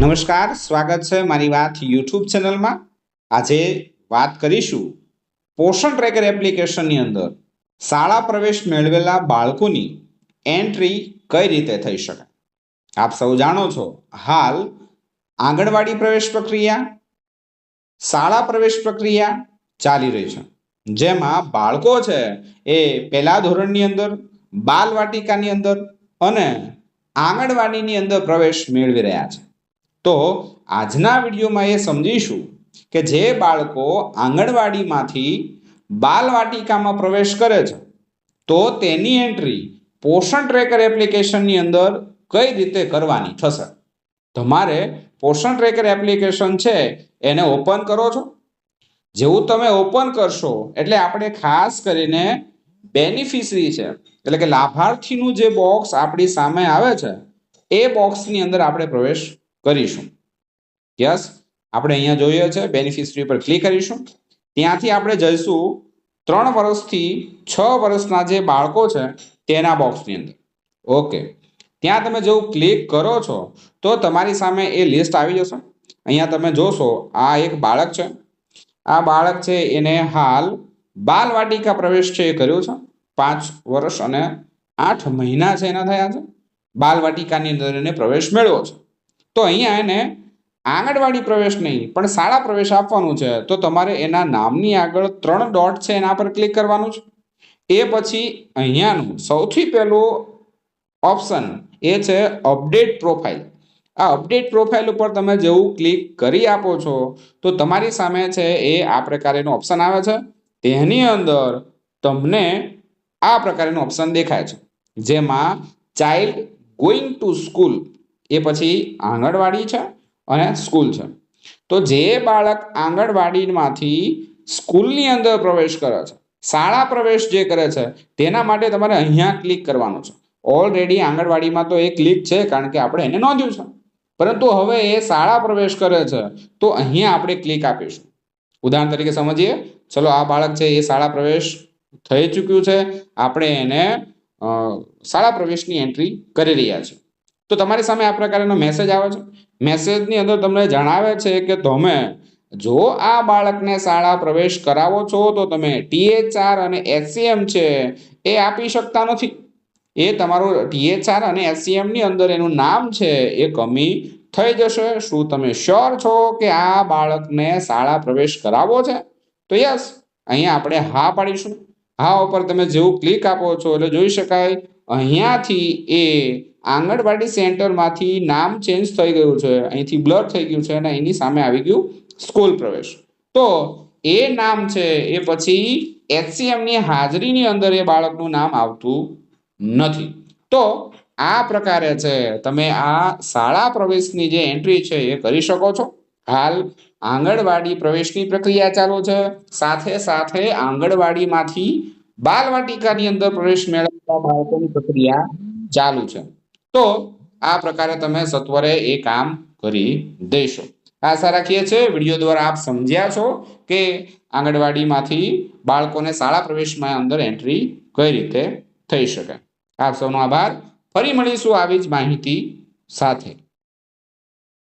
નમસ્કાર, સ્વાગત છે મારી વાત યુટ્યુબ ચેનલમાં. આજે વાત કરીશું પોષણ ટ્રેકર એપ્લિકેશનની અંદર શાળા પ્રવેશ મેળવેલા બાળકોની એન્ટ્રી કઈ રીતે થઈ શકે? આપ સૌ જાણો છો, હાલ આંગણવાડી પ્રવેશ પ્રક્રિયા, શાળા પ્રવેશ પ્રક્રિયા ચાલી રહી છે. જેમાં બાળકો છે એ પહેલા ધોરણની અંદર બાલવાટિકાની અંદર અને આંગણવાડીની અંદર પ્રવેશ મેળવી રહ્યા છે. તો આજના વિડીયોમાં એ સમજીશું કે જે બાળકો આંગણવાડીમાંથી બાલવાટિકામાં પ્રવેશ કરે છે, તો તેની એન્ટ્રી પોષણ ટ્રેકર એપ્લિકેશનની અંદર કઈ રીતે કરવાની થશે? તમારે પોષણ ટ્રેકર એપ્લિકેશન છે એને ઓપન કરો છો. જેવું તમે ઓપન કરશો, એટલે આપણે ખાસ કરીને બેનિફિશરી છે, એટલે કે લાભાર્થીનું જે બોક્સ આપણી સામે આવે છે, એ બોક્સની અંદર આપણે પ્રવેશ કરીશું. યસ આપણે અહીંયા જોઈએ છે બેનિફિશરી પર ક્લિક કરીશું. ત્યાંથી આપણે જઈશું ત્રણ વર્ષથી છ વર્ષના જે બાળકો છે, તેના બોક્સની અંદર. ઓકે ત્યાં તમે જેવું ક્લિક કરો છો, તો તમારી સામે એ લિસ્ટ આવી જશે. અહીંયા તમે જોશો, આ એક બાળક છે. આ બાળક છે, એને હાલ બાલવાટિકા પ્રવેશ છે એ કર્યો છે. પાંચ વર્ષ અને આઠ મહિના છે એના થયા છે. બાલવાટિકાની અંદર એને પ્રવેશ મેળવ્યો છે. તો અહીંયા એને આંગણવાડી પ્રવેશ નહીં, પણ શાળા પ્રવેશ આપવાનું છે. તો તમારે એના નામની આગળ ત્રણ ડોટ છે એના પર ક્લિક કરવાનું છે. એ પછી અહીંયાનું સૌથી પહેલું ઓપ્શન એ છે અપડેટ પ્રોફાઇલ. આ અપડેટ પ્રોફાઇલ ઉપર તમે જેવું ક્લિક કરી આપો છો, તો તમારી સામે છે એ આ પ્રકારેનું ઓપ્શન આવે છે. તેની અંદર તમને આ પ્રકારનું ઓપ્શન દેખાય છે. જેમાં ચાઇલ્ડ ગોઈંગ ટુ સ્કૂલ એ પછી આંગણવાડી છે અને સ્કૂલ છે. તો જે બાળક આંગણવાડીમાંથી સ્કૂલની અંદર પ્રવેશ કરે છે, શાળા પ્રવેશ જે કરે છે, તેના માટે તમારે અહીંયા ક્લિક કરવાનું છે. ઓલરેડી આંગણવાડીમાં તો એ ક્લિક છે કારણ કે આપણે એને નોંધ્યું છે. પરંતુ હવે એ શાળા પ્રવેશ કરે છે, તો અહીંયા આપણે ક્લિક આપીશું. ઉદાહરણ તરીકે સમજીએ, ચલો આ બાળક છે એ શાળા પ્રવેશ થઈ ચૂક્યું છે, આપણે એને શાળા પ્રવેશની એન્ટ્રી કરી રહ્યા છીએ. તો તમારી સામે આ પ્રકારનો મેસેજ આવે છે? મેસેજની અંદર તમને જણાવે છે કે તમે જો આ બાળકને શાળા પ્રવેશ કરાવો છો, તો તમે ટીએચઆર અને એસસીએમ છે એ આપી શકતા નથી. એ તમારું ટીએચઆર અને એસસીએમની અંદર એનું નામ છે એ કમી થઈ જશે. શું તમે શ્યોર છો કે આ બાળકને શાળા પ્રવેશ કરાવવો છે? તો યસ અહીંયા આપણે હા પાડીશું. હા ઉપર તમે જેવું ક્લિક આપો છો એટલે જોઈ શકાય, અહીંયાથી એ આંગણવાડી સેન્ટરમાંથી નામ ચેન્જ થઈ ગયું છે, અહીંથી બ્લર થઈ ગયું છે અને એની સામે આવી ગયું સ્કૂલ પ્રવેશ. તો એ નામ છે, એ પછી એચસીએમની હાજરીની અંદર એ બાળકનું નામ આવતું નથી. તો આ પ્રકારે છે, તમે આ શાળા પ્રવેશની જે એન્ટ્રી છે એ કરી શકો છો. હાલ આંગણવાડી પ્રવેશની પ્રક્રિયા ચાલુ છે. સાથે સાથે આંગણવાડીમાંથી બાલવાટિકાની અંદર પ્રવેશ મેળવવા બાળકોની પ્રક્રિયા ચાલુ છે. તો આ પ્રકારે તમે સત્વરે એ કામ કરી દેશો આશા રાખીએ છીએ વીડિયો દ્વારા આપ સમજ્યા છો કે આંગણવાડીમાંથી બાળકોને શાળા પ્રવેશમાં અંદર એન્ટ્રી કઈ રીતે થઈ શકે. આપ સૌનો આભાર. ફરી મળીશું આવી જ માહિતી સાથે.